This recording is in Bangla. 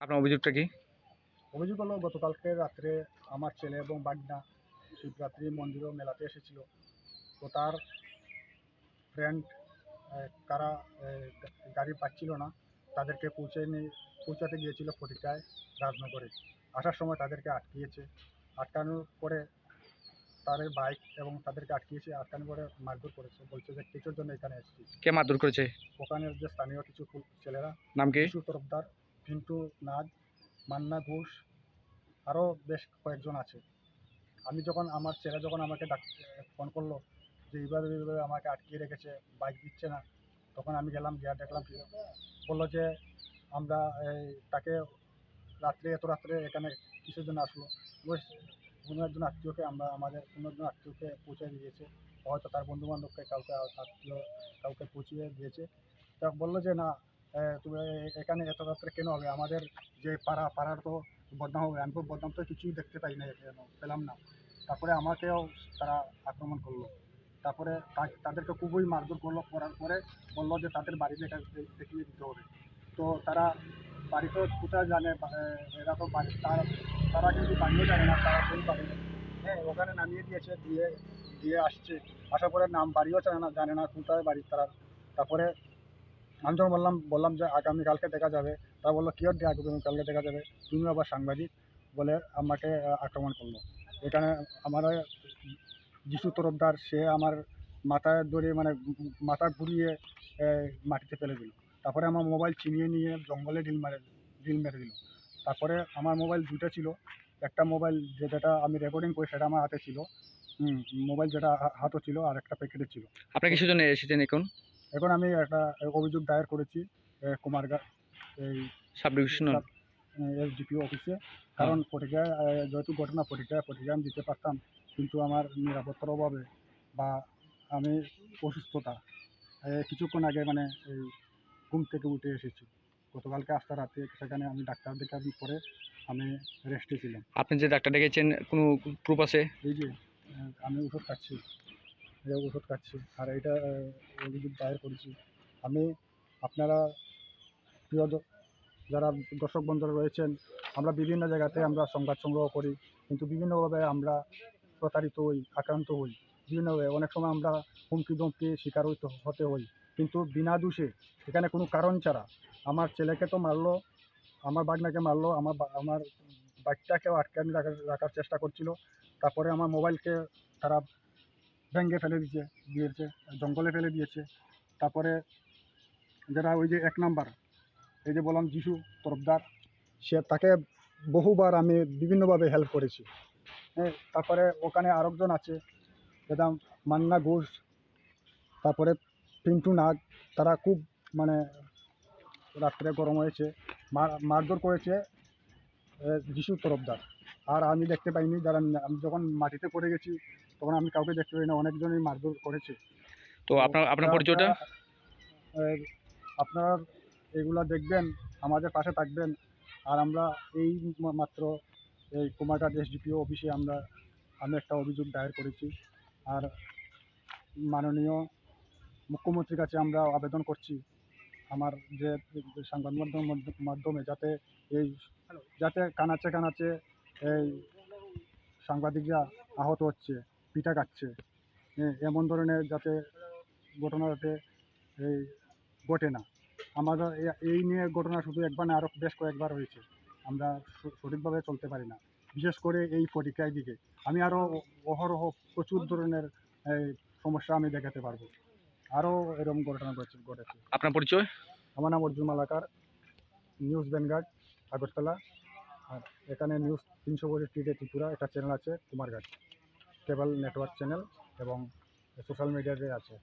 আপনার অভিযোগটা কি? অভিযোগ হলো গতকালকে রাত্রে আমার ছেলে এবং বাগনা শিবরাত্রি মন্দির ও মেলাতে এসেছিল। তো তার ফ্রেন্ড কারা গাড়ি পাচ্ছিল না। তাদেরকে পৌঁছে নিয়ে পৌঁছাতে গিয়েছিল ফটিকায় রাজনগরে। আসার সময় তাদেরকে আটকিয়েছে। আটকানোর পরে তাদের বাইক এবং তাদেরকে আটকিয়েছে। আটকানোর পরে মারধর করেছে। বলছে যে কিছুর জন্য এখানে এসেছি। কে মারধর করেছে? ওখানের যে স্থানীয় কিছু ছেলেরা নাম কি? তরফদার পিন্টু নাগ মান্না ঘোষ, আরও বেশ কয়েকজন আছে। আমি যখন আমার ছেলে যখন আমাকে ডাক, ফোন করল যে এইভাবে এইভাবে আমাকে আটকিয়ে রেখেছে, বাইক দিচ্ছে না, তখন আমি গেলাম, গিয়ে দেখলাম বলল যে আমরা এই তাকে রাত্রে, এত রাত্রে এখানে কিসের জন্য আসলো? কোনো একজন আত্মীয়কে আমরা, আমাদের কোনো একজন আত্মীয়কে পৌঁছে দিয়েছে। হয়তো তার বন্ধু বান্ধবকে কাউকে আত্মীয়, কাউকে পৌঁছিয়ে দিয়েছে। তা বলল যে না তুমি এখানে এত রাত্রে কেন হবে? আমাদের যে পাড়া, পাড়ার তো বদনাম হবে। আমি বদনাম তো কিছুই দেখতে পাই না এখানে, পেলাম না। তারপরে আমাকেও তারা আক্রমণ করল। তারপরে তাদেরকে খুবই মারধর করল, করার পরে বলল যে তাদের বাড়ি দেখা দেখিয়ে দিতে হবে। তো তারা বাড়ি তো কোথায় জানে? এরা তো বাড়ি, তারা তারা কিন্তু বাড়িও জানে না, তারা কোন বাড়ি হ্যাঁ ওখানে নামিয়ে দিয়েছে, দিয়ে দিয়ে আসছে। আসার পরে নাম, বাড়িও জানে না জানে না কোথায় বাড়ি তারা। তারপরে আমি যখন বললাম বললাম যে আগামীকালকে দেখা যাবে। তা বলল, কী হচ্ছে আগামীকালকে দেখা যাবে? তুমি আবার সাংবাদিক বলে আমাকে আক্রমণ করল। এখানে আমার যিশু তরফদার, সে আমার মাথায় ধরে মানে মাথা ঘুরিয়ে মাটিতে ফেলে দিল। তারপরে আমার মোবাইল ছিনিয়ে নিয়ে জঙ্গলে ডিল মারে ডিল মেরে দিল। তারপরে আমার মোবাইল দুটো ছিল। একটা মোবাইল যেটা আমি রেকর্ডিং করি, সেটা আমার হাতে ছিল। হুম, মোবাইল যেটা হাতও ছিল আর একটা প্যাকেটে ছিল। আপনি কিসের জন্য এসেছেন এখন? এখন আমি একটা অভিযোগ দায়ের করেছি কুমারঘাট এই সাব ডিভিশন এসডিপিও অফিসে কারণ পরীক্ষায় আহ, যেহেতু ঘটনা পরীক্ষায় পরীক্ষা আমি দিতে পারতাম কিন্তু আমার নিরাপত্তার অভাবে বা আমি অসুস্থতা কিছুক্ষণ আগে মানে এই ঘুম থেকে উঠে এসেছি। গতকালকে আসতে রাতে সেখানে আমি ডাক্তার দেখানোর পরে আমি রেস্টে ছিলাম। আপনি যে ডাক্তার ডেকেছেন কোনো প্রুফ আছে? এই যে আমি ওষুধ খাচ্ছি। এই ওষুধ খাচ্ছি, আর এটা অভিযোগ দায়ের করেছি। আমি, আপনারা প্রিয় যারা দর্শক বন্ধুরা রয়েছেন, আমরা বিভিন্ন জায়গাতে আমরা সংবাদ সংগ্রহ করি, কিন্তু বিভিন্নভাবে আমরা প্রতারিত হই, আক্রান্ত হই। বিভিন্নভাবে, অনেক সময় আমরা হুমকি দমকি শিকার হইতে, হতে হই। কিন্তু বিনা দোষে, এখানে কোনো কারণ ছাড়া, আমার ছেলেকে তো মারলো, আমার বাগনাকে মারলো, আমার আমার বাইকটাকেও আটকানি রাখার রাখার চেষ্টা করছিল। তারপরে আমার মোবাইলকে তারা ভেঙে ফেলে দিয়েছে দিয়েছে, জঙ্গলে ফেলে দিয়েছে। তারপরে যারা ওই যে এক নাম্বার, এই যে বললাম যিশু তরফদার, সে তাকে বহুবার আমি বিভিন্নভাবে হেল্প করেছি। হ্যাঁ তারপরে ওখানে আরেকজন আছে, যেটা মান্না ঘোষ, তারপরে পিন্টু নাগ, তারা খুব মানে রাত্রে গরম হয়েছে। মার মারধর করেছে যিশু তরফদার। আর আমি দেখতে পাইনি। যারা আমি যখন মাটিতে পড়ে গেছি তখন আমি কাউকে দেখতে পাই না অনেকজনই মারধর করেছে। তো আপনার আপনার পরিচয়টা? আপনারা এগুলা দেখবেন আমাদের পাশে থাকবেন। আর আমরা এই মাত্র এই কুমারঘাট এসডিপিও অফিসে আমরা আমি একটা অভিযোগ দায়ের করেছি। আর মাননীয় মুখ্যমন্ত্রীর কাছে আমরা আবেদন করছি। আমার যে সংবাদ মাধ্যম মাধ্যমে যাতে এই যাতে কানাচে কানাচে এই সাংবাদিকরা আহত হচ্ছে পিঠা খাচ্ছে। এ- এমন ধরনের যাতে ঘটনা যাতে এই ঘটে না। আমাদের এই নিয়ে ঘটনা শুধু একবার না আরও বেশ কয়েকবার হয়েছে। আমরা সঠিকভাবে চলতে পারি না। বিশেষ করে এই পরীক্ষায় দিকে। আমি আরও অহরহ প্রচুর ধরনের এই, সমস্যা আমি দেখাতে পারব। আরও এরকম ঘটনা ঘটেছে ঘটেছে। আপনার পরিচয়? আমার নাম অর্জুন মালাকার নিউজ ভ্যানগার্ড আগরতলা। আর এখানে নিউজ তিনশো বছর টিডে ত্রিপুরা, একটা চ্যানেল আছে, কুমারঘাট কেবল নেটওয়ার্ক চ্যানেল এবং সোশ্যাল মিডিয়াতে আছে।